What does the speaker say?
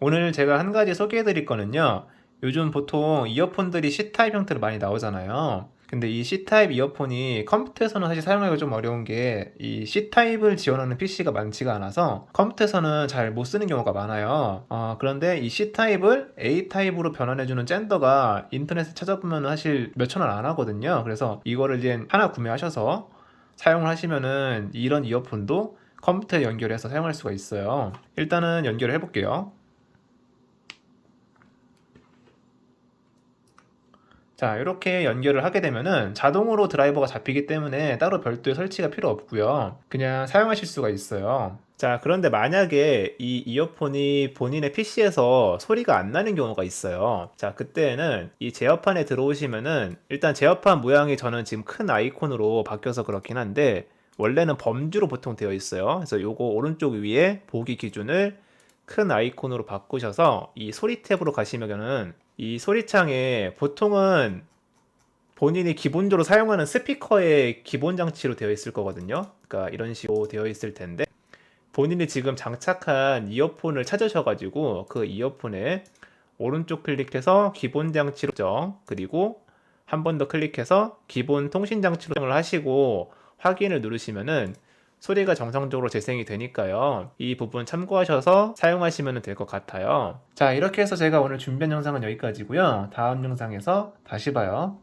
오늘 제가 한 가지 소개해 드릴 거는요. 요즘 보통 이어폰들이 C타입 형태로 많이 나오잖아요. 근데 이 C타입 이어폰이 컴퓨터에서는 사실 사용하기가 좀 어려운 게 이 C타입을 지원하는 PC가 많지가 않아서 컴퓨터에서는 잘 못 쓰는 경우가 많아요. 어, 그런데 이 C타입을 A타입으로 변환해주는 젠더가 인터넷에 찾아보면 사실 몇천 원 안 하거든요. 그래서 이거를 이제 하나 구매하셔서 사용을 하시면은 이런 이어폰도 컴퓨터에 연결해서 사용할 수가 있어요. 일단은 연결을 해볼게요. 자, 이렇게 연결을 하게 되면은 자동으로 드라이버가 잡히기 때문에 따로 별도의 설치가 필요 없고요. 그냥 사용하실 수가 있어요. 자, 그런데 만약에 이 이어폰이 본인의 PC에서 소리가 안 나는 경우가 있어요. 자, 그때는 이 제어판에 들어오시면은 일단 제어판 모양이 저는 지금 큰 아이콘으로 바뀌어서 그렇긴 한데 원래는 범주로 보통 되어 있어요. 그래서 요거 오른쪽 위에 보기 기준을 큰 아이콘으로 바꾸셔서 이 소리 탭으로 가시면은 이 소리창에 보통은 본인이 기본적으로 사용하는 스피커의 기본 장치로 되어 있을 거거든요. 그러니까 이런 식으로 되어 있을 텐데 본인이 지금 장착한 이어폰을 찾으셔가지고 그 이어폰에 오른쪽 클릭해서 기본 장치로 정 그리고 한 번 더 클릭해서 기본 통신 장치로 을 하시고 확인을 누르시면은 소리가 정상적으로 재생이 되니까요. 이 부분 참고하셔서 사용하시면 될 것 같아요. 자, 이렇게 해서 제가 오늘 준비한 영상은 여기까지고요. 다음 영상에서 다시 봐요.